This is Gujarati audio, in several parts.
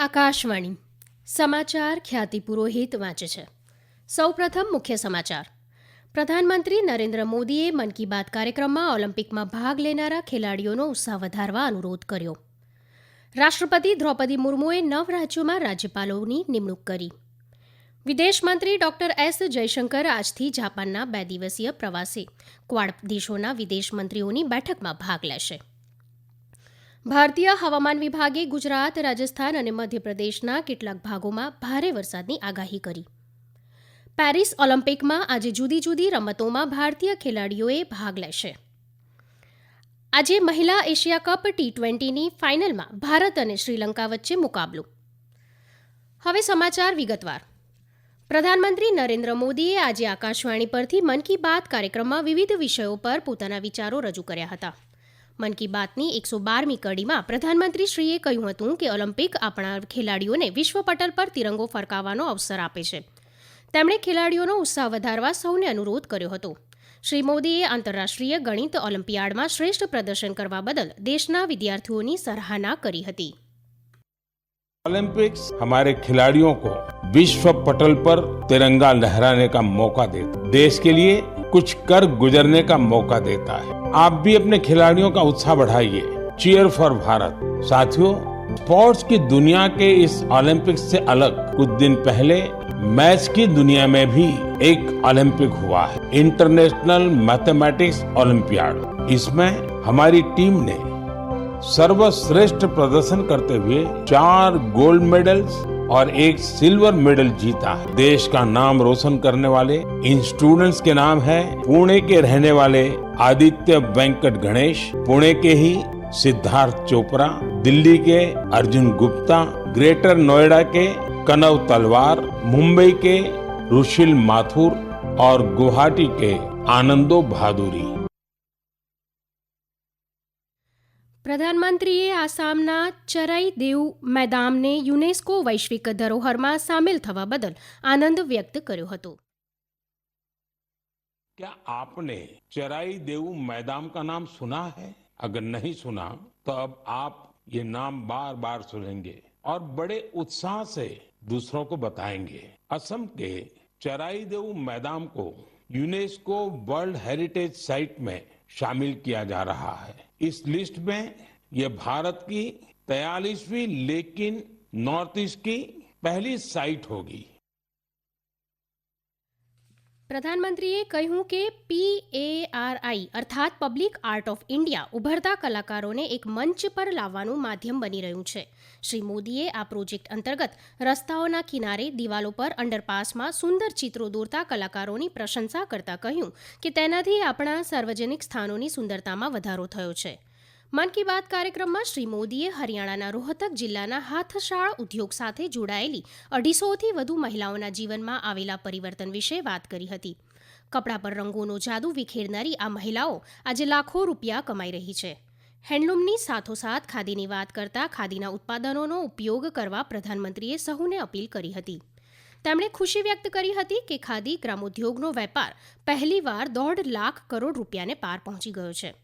આકાશવાણી. સમાચાર ખ્યાતિ પુરોહિત વાંચે છે. સૌપ્રથમ મુખ્ય સમાચાર. પ્રધાનમંત્રી નરેન્દ્ર મોદીએ મન કી બાત કાર્યક્રમમાં ઓલિમ્પિકમાં ભાગ લેનારા ખેલાડીઓનો ઉત્સાહ વધારવા અનુરોધ કર્યો. રાષ્ટ્રપતિ દ્રૌપદી મુર્મુએ નવ રાજ્યોમાં રાજ્યપાલોની નિમણૂક કરી. વિદેશ મંત્રી ડોક્ટર એસ જયશંકર આજથી જાપાનના બે દિવસીય પ્રવાસે ક્વાડ દેશોના વિદેશ મંત્રીઓની બેઠકમાં ભાગ લેશે. ભારતીય હવામાન વિભાગે ગુજરાત, રાજસ્થાન અને મધ્યપ્રદેશના કેટલાક ભાગોમાં ભારે વરસાદની આગાહી કરી. પેરિસ ઓલિમ્પિકમાં આજે જુદી જુદી રમતોમાં ભારતીય ખેલાડીઓએ ભાગ લેશે. આજે મહિલા એશિયા કપ ટી ટ્વેન્ટીની ફાઇનલમાં ભારત અને શ્રીલંકા વચ્ચે મુકાબલો. હવે સમાચાર વિગતવાર. પ્રધાનમંત્રી નરેન્દ્ર મોદીએ આજે આકાશવાણી પરથી મન કી બાત કાર્યક્રમમાં વિવિધ વિષયો પર પોતાના વિચારો રજૂ કર્યા હતા. મન કી બાતની એકસો બારમી કડીમાં પ્રધાનમંત્રીશ્રીએ કહ્યું હતું કે ઓલિમ્પિક આપણા ખેલાડીઓને વિશ્વ પટલ પર તિરંગો ફરકાવવાનો અવસર આપે છે. તેમણે ખેલાડીઓનો ઉત્સાહ વધારવા સૌને અનુરોધ કર્યો હતો. શ્રી મોદીએ આંતરરાષ્ટ્રીય ગણિત ઓલિમ્પિયાડમાં શ્રેષ્ઠ પ્રદર્શન કરવા બદલ દેશના વિદ્યાર્થીઓની સરાહના કરી હતી. ओलंपिक्स हमारे खिलाड़ियों को विश्व पटल पर तिरंगा लहराने का मौका देता देश के लिए कुछ कर गुजरने का मौका देता है। आप भी अपने खिलाड़ियों का उत्साह बढ़ाइए। Cheer for Bharat. साथियों स्पोर्ट्स की दुनिया के इस ओलंपिक्स से अलग कुछ दिन पहले मैच की दुनिया में भी एक ओलंपिक हुआ है। इंटरनेशनल मैथमेटिक्स ओलंपियाड इसमें हमारी टीम ने सर्वश्रेष्ठ प्रदर्शन करते हुए चार गोल्ड मेडल्स और एक सिल्वर मेडल जीता है। देश का नाम रोशन करने वाले, इन स्टूडेंट्स के नाम है पुणे के रहने वाले आदित्य वेंकट गणेश, पुणे के ही सिद्धार्थ चोपड़ा, दिल्ली के अर्जुन गुप्ता, ग्रेटर नोएडा के कनव तलवार, मुंबई के रुशिल माथुर और गुवाहाटी के आनंदो भादुरी પ્રધાનમંત્રીએ આસામના ચરાઈ દેવ મેદામને યુનેસ્કો વૈશ્વિક ધરોહરમાં સામેલ થવા બદલ આનંદ વ્યક્ત કર્યો હતો क्या आपने चराई देऊ मैदान का नाम सुना है अगर नहीं सुना तो अब आप ये नाम बार बार सुनेंगे और बड़े उत्साह से दूसरों को बताएंगे असम के चराई देऊ मैदान को यूनेस्को वर्ल्ड हेरिटेज साइट में शामिल किया जा रहा है इस लिस्ट में यह भारत की तयालीसवीं लेकिन नॉर्थ ईस्ट की पहली साइट होगी પ્રધાનમંત્રીએ કહ્યું કે પીએઆરઆઈ અર્થાત પબ્લિક આર્ટ ઓફ ઇન્ડિયા ઉભરતા કલાકારોને એક મંચ પર લાવવાનું માધ્યમ બની રહ્યું છે. શ્રી મોદીએ આ પ્રોજેક્ટ અંતર્ગત રસ્તાઓના કિનારે, દિવાલો પર, અંડરપાસમાં સુંદર ચિત્રો દોરતા કલાકારોની પ્રશંસા કરતા કહ્યું કે તેનાથી આપણા સાર્વજનિક સ્થાનોની સુંદરતામાં વધારો થયો છે. મન કી બાત કાર્યક્રમમાં શ્રી મોદીએ હરિયાણાના રોહતક જિલ્લાના હાથશાળ ઉદ્યોગ સાથે જોડાયેલી અઢીસોથી વધુ મહિલાઓના જીવનમાં આવેલા પરિવર્તન વિશે વાત કરી હતી. કપડા પર રંગોનો જાદુ વિખેરનારી આ મહિલાઓ આજે લાખો રૂપિયા કમાઈ રહી છે. હેન્ડલૂમની સાથોસાથ ખાદીની વાત કરતા ખાદીના ઉત્પાદનોનો ઉપયોગ કરવા પ્રધાનમંત્રીએ સહુને અપીલ કરી હતી. તેમણે ખુશી વ્યક્ત કરી હતી કે ખાદી ગ્રામોદ્યોગનો વેપાર પહેલીવાર દોઢ લાખ કરોડ રૂપિયાને પાર પહોંચી ગયો છે.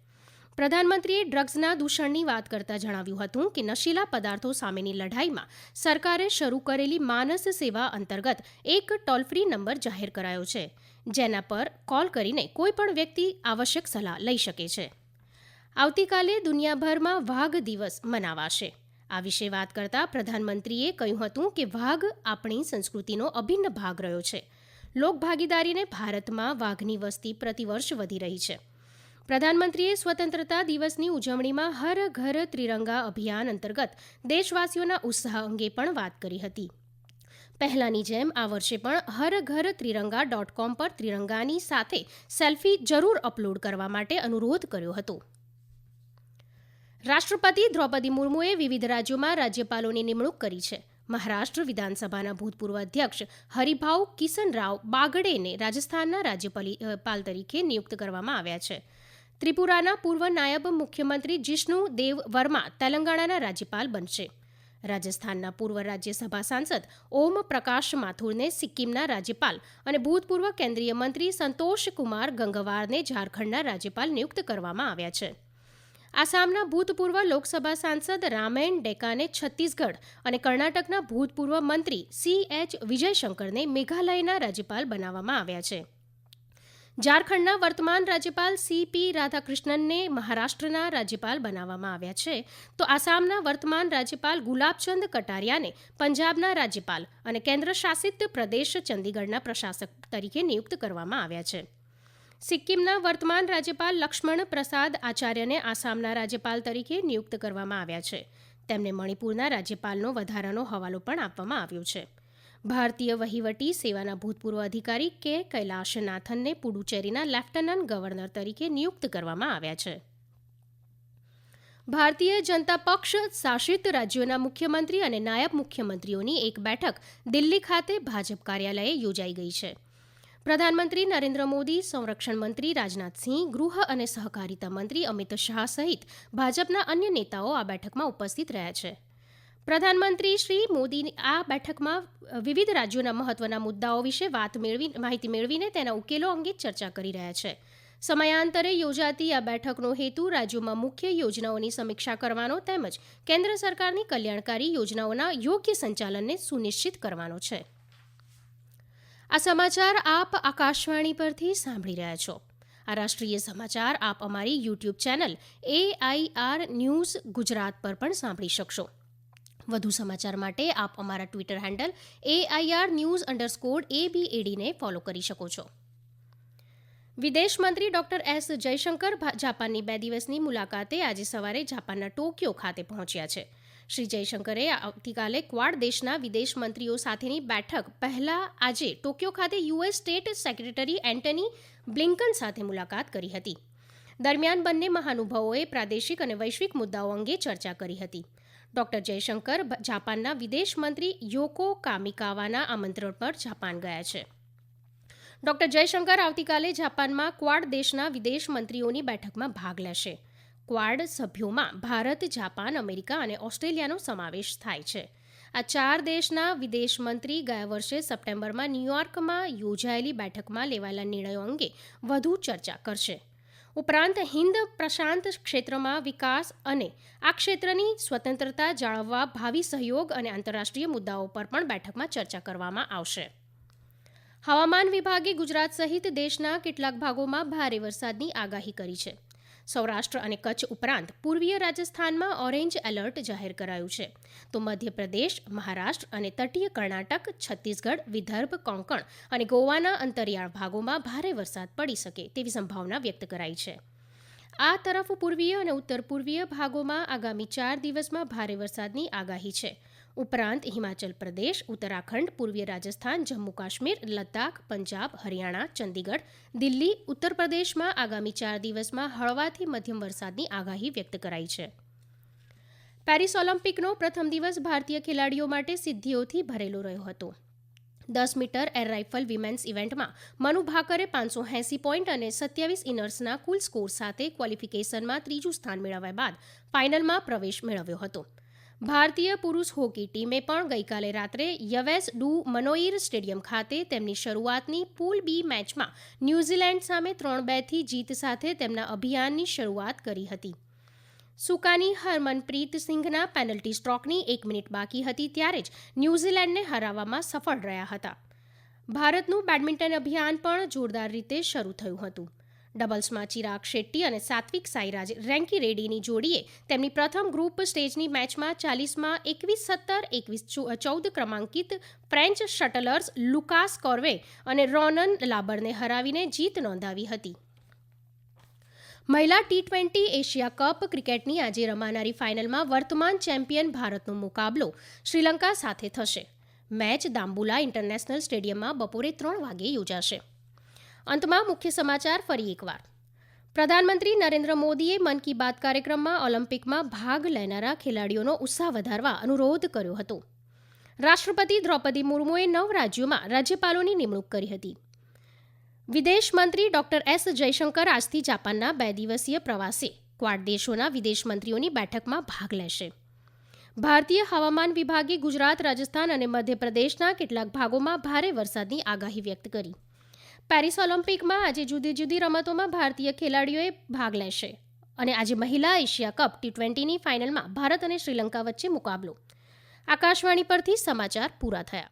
પ્રધાનમંત્રીએ ડ્રગ્સના દૂષણની વાત કરતા જણાવ્યું હતું કે નશીલા પદાર્થો સામેની લડાઈમાં સરકારે શરૂ કરેલી માનસ સેવા અંતર્ગત એક ટોલ ફ્રી નંબર જાહેર કરાયો છે, જેના પર કોલ કરીને કોઈપણ વ્યક્તિ આવશ્યક સલાહ લઈ શકે છે. આવતીકાલે દુનિયાભરમાં વાઘ દિવસ મનાવાશે. આ વિશે વાત કરતા પ્રધાનમંત્રીએ કહ્યું હતું કે વાઘ આપણી સંસ્કૃતિનો અભિન્ન ભાગ રહ્યો છે. લોકભાગીદારીને ભારતમાં વાઘની વસ્તી પ્રતિવર્ષ વધી રહી છે. પ્રધાનમંત્રીએ સ્વતંત્રતા દિવસની ઉજવણીમાં હર ઘર ત્રિરંગા અભિયાન અંતર્ગત દેશવાસીઓના ઉત્સાહ અંગે પણ વાત કરી હતી. પહેલાની જેમ આ વર્ષે પણ હર ઘર ત્રિરંગા ડોટ કોમ પર ત્રિરંગાની સાથે સેલ્ફી જરૂર અપલોડ કરવા માટે અનુરોધ કર્યો હતો. રાષ્ટ્રપતિ દ્રૌપદી મુર્મુએ વિવિધ રાજ્યોમાં રાજ્યપાલોની નિમણૂક કરી છે. મહારાષ્ટ્ર વિધાનસભાના ભૂતપૂર્વ અધ્યક્ષ હરિભાઉ કિસનરાવ બાગડેને રાજસ્થાનના રાજ્યપાલ તરીકે નિયુક્ત કરવામાં આવ્યા છે. ત્રિપુરાના પૂર્વ નાયબ મુખ્યમંત્રી જિષ્ણુ દેવ વર્મા તેલંગાણાના રાજ્યપાલ બનશે. રાજસ્થાનના પૂર્વ રાજ્યસભા સાંસદ ઓમ પ્રકાશ માથુરને સિક્કિમના રાજ્યપાલ અને ભૂતપૂર્વ કેન્દ્રીય મંત્રી સંતોષ કુમાર ગંગવારને ઝારખંડના રાજ્યપાલ નિયુક્ત કરવામાં આવ્યા છે. આસામના ભૂતપૂર્વ લોકસભા સાંસદ રામેન ડેકાને છત્તીસગઢ અને કર્ણાટકના ભૂતપૂર્વ મંત્રી સી એચ વિજયશંકરને મેઘાલયના રાજ્યપાલ બનાવવામાં આવ્યા છે. ઝારખંડના વર્તમાન રાજ્યપાલ સીપી રાધાકૃષ્ણનને મહારાષ્ટ્રના રાજ્યપાલ બનાવવામાં આવ્યા છે. તો આસામના વર્તમાન રાજ્યપાલ ગુલાબચંદ કટારિયાને પંજાબના રાજ્યપાલ અને કેન્દ્ર શાસિત પ્રદેશ ચંદીગઢના પ્રશાસક તરીકે નિયુક્ત કરવામાં આવ્યા છે. સિક્કિમના વર્તમાન રાજ્યપાલ લક્ષ્મણ પ્રસાદ આચાર્યને આસામના રાજ્યપાલ તરીકે નિયુક્ત કરવામાં આવ્યા છે. તેમને મણિપુરના રાજ્યપાલનો વધારાનો હવાલો પણ આપવામાં આવ્યો છે. ભારતીય વહીવટી સેવાના ભૂતપૂર્વ અધિકારી કે કૈલાશનાથનને પુડુચેરીના લેફ્ટનન્ટ ગવર્નર તરીકે નિયુક્ત કરવામાં આવ્યા છે. ભારતીય જનતા પક્ષ, શાસિત રાજ્યોના મુખ્યમંત્રી અને નાયબ મુખ્યમંત્રીઓની એક બેઠક દિલ્હી ખાતે ભાજપ કાર્યાલયે યોજાઈ ગઈ છે. પ્રધાનમંત્રી નરેન્દ્ર મોદી, સંરક્ષણ મંત્રી રાજનાથસિંહ ગૃહ અને સહકારિતા મંત્રી અમિત શાહ સહિત ભાજપના અન્ય નેતાઓ આ બેઠકમાં ઉપસ્થિત રહ્યા છે. પ્રધાનમંત્રી શ્રી મોદી આ બેઠકમાં વિવિધ રાજ્યોના મહત્વના મુદ્દાઓ વિશે વાત મેળવી, માહિતી મેળવીને તેના ઉકેલો અંગે ચર્ચા કરી રહ્યા છે. સમયાંતરે યોજાતી આ બેઠકનો હેતુ રાજ્યોમાં મુખ્ય યોજનાઓની સમીક્ષા કરવાનો તેમજ કેન્દ્ર સરકારની કલ્યાણકારી યોજનાઓના યોગ્ય સંચાલનને સુનિશ્ચિત કરવાનો છે. આ સમાચાર આપ આકાશવાણી પરથી સાંભળી રહ્યા છો. આ રાષ્ટ્રીય સમાચાર આપ અમારી YouTube channel AIR news Gujarat પર પણ સાંભળી શકશો. વધુ સમાચાર માટે આપ અમારા Twitter handle AIR news underscore એબીએડીને follow કરી શકો છો. વિદેશ મંત્રી ડોક્ટર એસ જયશંકર જાપાનની બે દિવસની મુલાકાતે આજે સવારે જાપાનના ટોક્યો ખાતે પહોંચ્યા છે. શ્રી જયશંકરે આવતીકાલે ક્વાડ દેશના વિદેશ મંત્રીઓ સાથેની બેઠક પહેલા આજે ટોક્યો ખાતે US state secretary Antony Blinken સાથે મુલાકાત કરી હતી. દરમિયાન બંને મહાનુભાવોએ પ્રાદેશિક અને વૈશ્વિક મુદ્દાઓ અંગે ચર્ચા કરી હતી. ડોક્ટર જયશંકર જાપાનના વિદેશ મંત્રી યોકો કામિકાવાના આમંત્રણ પર જાપાન ગયા છે. ડોક્ટર જયશંકર આવતીકાલે જાપાનમાં ક્વાડ દેશના વિદેશ મંત્રીઓની બેઠકમાં ભાગ લેશે. ક્વાડ સભ્યોમાં ભારત, જાપાન, અમેરિકા અને ઓસ્ટ્રેલિયાનો સમાવેશ થાય છે. આ ચાર દેશના વિદેશ મંત્રી ગયા વર્ષે સપ્ટેમ્બરમાં ન્યૂયોર્કમાં યોજાયેલી બેઠકમાં લેવાયેલા નિર્ણયો અંગે વધુ ચર્ચા કરશે. ઉપરાંત હિન્દ પ્રશાંત ક્ષેત્રમાં વિકાસ અને આ ક્ષેત્રની સ્વતંત્રતા જાળવવા ભાવિ સહયોગ અને આંતરરાષ્ટ્રીય મુદ્દાઓ પર પણ બેઠકમાં ચર્ચા કરવામાં આવશે. હવામાન વિભાગે ગુજરાત સહિત દેશના કેટલાક ભાગોમાં ભારે વરસાદની આગાહી કરી છે. સૌરાષ્ટ્ર અને કચ્છ ઉપરાંત પૂર્વીય રાજસ્થાનમાં ઓરેન્જ એલર્ટ જાહેર કરાયું છે. તો મધ્યપ્રદેશ, મહારાષ્ટ્ર અને તટીય કર્ણાટક, છત્તીસગઢ, વિદર્ભ, કોંકણ અને ગોવાના અંતરિયાળ ભાગોમાં ભારે વરસાદ પડી શકે તેવી સંભાવના વ્યક્ત કરાઈ છે. આ તરફ પૂર્વીય અને ઉત્તર પૂર્વીય ભાગોમાં આગામી ચાર દિવસમાં ભારે વરસાદની આગાહી છે. ઉપરાંત હિમાચલ પ્રદેશ, ઉત્તરાખંડ, પૂર્વીય રાજસ્થાન, જમ્મુ કાશ્મીર, લદ્દાખ, પંજાબ, હરિયાણા, ચંદીગઢ, દિલ્હી, ઉત્તર પ્રદેશમાં આગામી ચાર દિવસમાં હળવાથી મધ્યમ વરસાદની આગાહી વ્યક્ત કરાઈ છે. પેરિસ ઓલિમ્પિકનો પ્રથમ દિવસ ભારતીય ખેલાડીઓ માટે સિદ્ધિઓથી ભરેલો રહ્યો હતો. દસ મીટર એર રાઇફલ વિમેન્સ ઇવેન્ટમાં મનુ ભાકરે પાંચસો એંસી પોઈન્ટ અને સત્યાવીસ ઇનર્સના કુલ સ્કોર સાથે ક્વોલિફિકેશનમાં ત્રીજું સ્થાન મેળવ્યા બાદ ફાઇનલમાં પ્રવેશ મેળવ્યો હતો. ભારતીય પુરુષ હોકી ટીમે પણ ગઈકાલે રાત્રે યવેસ ડુ મનોઈર સ્ટેડિયમ ખાતે તેમની શરૂઆતની પૂલ બી મેચમાં ન્યૂઝીલેન્ડ સામે ત્રણ બેથી જીત સાથે તેમના અભિયાનની શરૂઆત કરી હતી. સુકાની હરમનપ્રીત સિંઘના પેનલ્ટી સ્ટ્રોકની એક મિનિટ બાકી હતી ત્યારે જ ન્યૂઝીલેન્ડને હરાવવામાં સફળ રહ્યા હતા. ભારતનું બેડમિન્ટન અભિયાન પણ જોરદાર રીતે શરૂ થયું હતું. ડબલ્સમાં ચિરાગ શેટ્ટી અને સાત્વિક સાઈરાજ રેન્કી રેડ્ડીની જોડીએ તેમની પ્રથમ ગ્રુપ સ્ટેજની મેચમાં ચાલીસમાં એકવીસ સત્તર, એકવીસ ચૌદ ક્રમાંકિત ફ્રેન્ચ શટલર્સ લુકાસ કોર્વે અને રોનન લાબરને હરાવીને જીત નોંધાવી હતી. મહિલા ટી ટ્વેન્ટી એશિયા કપ ક્રિકેટની આજે રમાનારી ફાઇનલમાં વર્તમાન ચેમ્પિયન ભારતનો મુકાબલો શ્રીલંકા સાથે થશે. મેચ દાંબુલા ઇન્ટરનેશનલ સ્ટેડિયમમાં બપોરે ત્રણ વાગે યોજાશે. અંતમાં મુખ્ય સમાચાર ફરી એકવાર. પ્રધાનમંત્રી નરેન્દ્ર મોદીએ મન કી બાત કાર્યક્રમમાં ઓલિમ્પિકમાં ભાગ લેનારા ખેલાડીઓનો ઉત્સાહ વધારવા અનુરોધ કર્યો હતો. રાષ્ટ્રપતિ દ્રૌપદી મુર્મુએ નવ રાજ્યોમાં રાજ્યપાલોની નિમણૂક કરી હતી. વિદેશ મંત્રી ડોક્ટર એસ જયશંકર આજથી જાપાનના બે દિવસીય પ્રવાસે ક્વાડ દેશોના વિદેશ મંત્રીઓની બેઠકમાં ભાગ લેશે. ભારતીય હવામાન વિભાગે ગુજરાત, રાજસ્થાન અને મધ્યપ્રદેશના કેટલાક ભાગોમાં ભારે વરસાદની આગાહી વ્યક્ત કરી. પેરિસ ઓલિમ્પિકમાં આજે જુદી જુદી રમતોમાં ભારતીય ખેલાડીઓએ ભાગ લેશે. અને આજે મહિલા એશિયા કપ ટી ટ્વેન્ટીની ફાઇનલમાં ભારત અને શ્રીલંકા વચ્ચે મુકાબલો. આકાશવાણી પરથી સમાચાર પૂરા થયા.